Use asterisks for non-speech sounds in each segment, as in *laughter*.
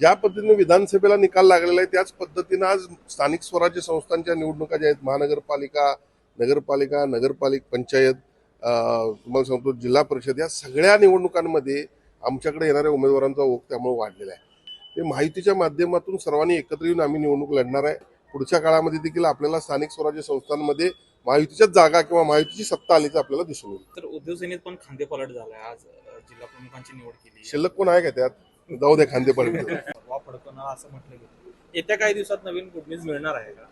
ज्या पद्धतीने विधानसभेला निकाल लागलेला आहे त्याच पद्धतीनं आज स्थानिक स्वराज्य संस्थांच्या निवडणुका ज्या आहेत महानगरपालिका नगरपालिका नगरपालिक पंचायत तुम्हाला सांगतो जिल्हा परिषद या सगळ्या निवडणुकांमध्ये आमच्याकडे येणाऱ्या उमेदवारांचा ओघ त्यामुळे वाढलेला आहे. ते माहितीच्या माध्यमातून सर्वांनी एकत्र येऊन आम्ही निवडणूक लढणार आहे. पुढच्या काळामध्ये देखील आपल्याला स्थानिक स्वराज्य संस्थांमध्ये महायुतीच्याच जागा किंवा महायुतीची सत्ता आल्याचं आपल्याला दिसून येईल. तर उद्योग सेनेत पण खांदेपालट झालाय आज जिल्हा प्रमुखांची निवड केली शिल्लक कोण आहे का त्यात? जाऊ दे खांदे फडकवणार *laughs* असं म्हटलं गेलं. येत्या काही दिवसात नवीन गुड न्यूज मिळणार आहे का?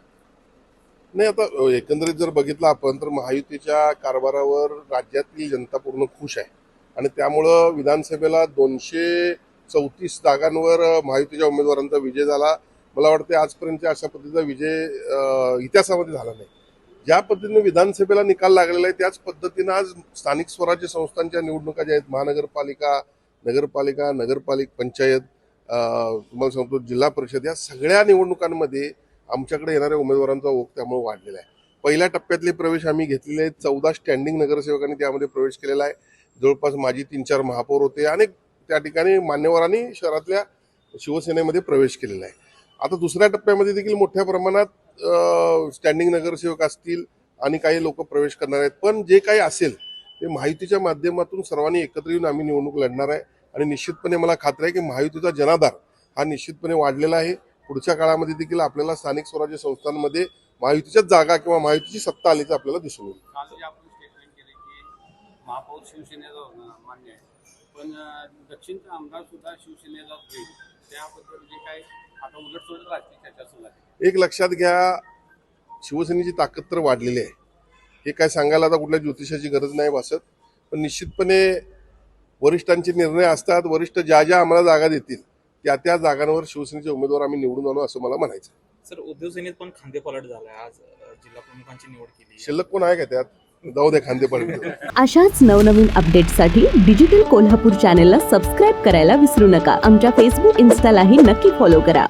नाही आता एकंदरीत जर बघितलं आपण तर महायुतीच्या कारभारावर राज्यातील जनता पूर्ण खुश आहे. आणि त्यामुळं विधानसभेला दोनशे चौतीस जागांवर महायुतीच्या उमेदवारांचा विजय झाला. मला वाटते आजपर्यंत अशा पद्धतीचा विजय इतिहासामध्ये झाला नाही. ज्या पद्धतीने विधानसभेला निकाल लागलेला आहे त्याच पद्धतीनं आज स्थानिक स्वराज्य संस्थांच्या निवडणुका ज्या आहेत महानगरपालिका नगरपालिका नगरपालिक पंचायत तुम्हाला सांगतो जिल्हा परिषद या सगळ्या निवडणुकांमध्ये आमच्याकडे येणाऱ्या उमेदवारांचा ओघ त्यामुळे वाढलेला आहे. पहिल्या टप्प्यातले प्रवेश आम्ही घेतलेले आहेत. चौदा स्टँडिंग नगरसेवकांनी त्यामध्ये प्रवेश केलेला आहे. जवळपास माझी तीन चार महापौर होते. अनेक त्या ठिकाणी मान्यवरांनी शहरातल्या शिवसेनेमध्ये प्रवेश केलेला आहे. आता दुसऱ्या टप्प्यामध्ये देखील मोठ्या प्रमाणात स्टँडिंग नगरसेवक असतील आणि काही लोक प्रवेश करणार आहेत. पण जे काही असेल ते माहितीच्या माध्यमातून सर्वांनी एकत्र येऊन आम्ही निवडणूक लढणार आहे. आणि निश्चितपणे मला खात्री आहे की महायुतीचा जनाधार हा निश्चितपणे वाढलेला आहे. पुढच्या काळामध्ये देखील आपल्याला स्थानिक स्वराज्य संस्थांमध्ये महायुतीच्याच जागा किंवा महायुतीची सत्ता आल्याचं आपल्याला दिसून येईल. काल जे आपण स्टेटमेंट केले की महापौर शिवसेनेचा होणं मान्य आहे. पण अं, दक्षिणचा आमदार सुद्धा शिवसेनेचा होईल. त्याबद्दल जे काय आता उलटसुलट राजकीय चर्चा सुरू आहे एक लक्षात घ्या शिवसेनेची ताकद तर वाढलेली आहे. हे काय सांगायला आता कुठल्या ज्योतिषाची गरज नाही भासत पण निश्चितपणे वरिष्ठांचे निर्णय असतात वरिष्ठ ज्या ज्या आम्हाला जागा देतील त्या त्या जागांवर शिवसेनेचे उमेदवार आम्ही निवडून आणू असं मला म्हणायचं सर उद्योग सेनेत पण खांदेपालट झालाय. आज जिल्हा प्रमुखांची निवड केली शिल्लक कोण आहे का त्यात? जाऊ दे खांदे पडले अशाच नवनवीन अपडेट्ससाठी डिजिटल कोल्हापूर चॅनेलला सबस्क्राईब करायला विसरू नका. आमच्या फेसबुक इन्स्टालाही नक्की फॉलो करा.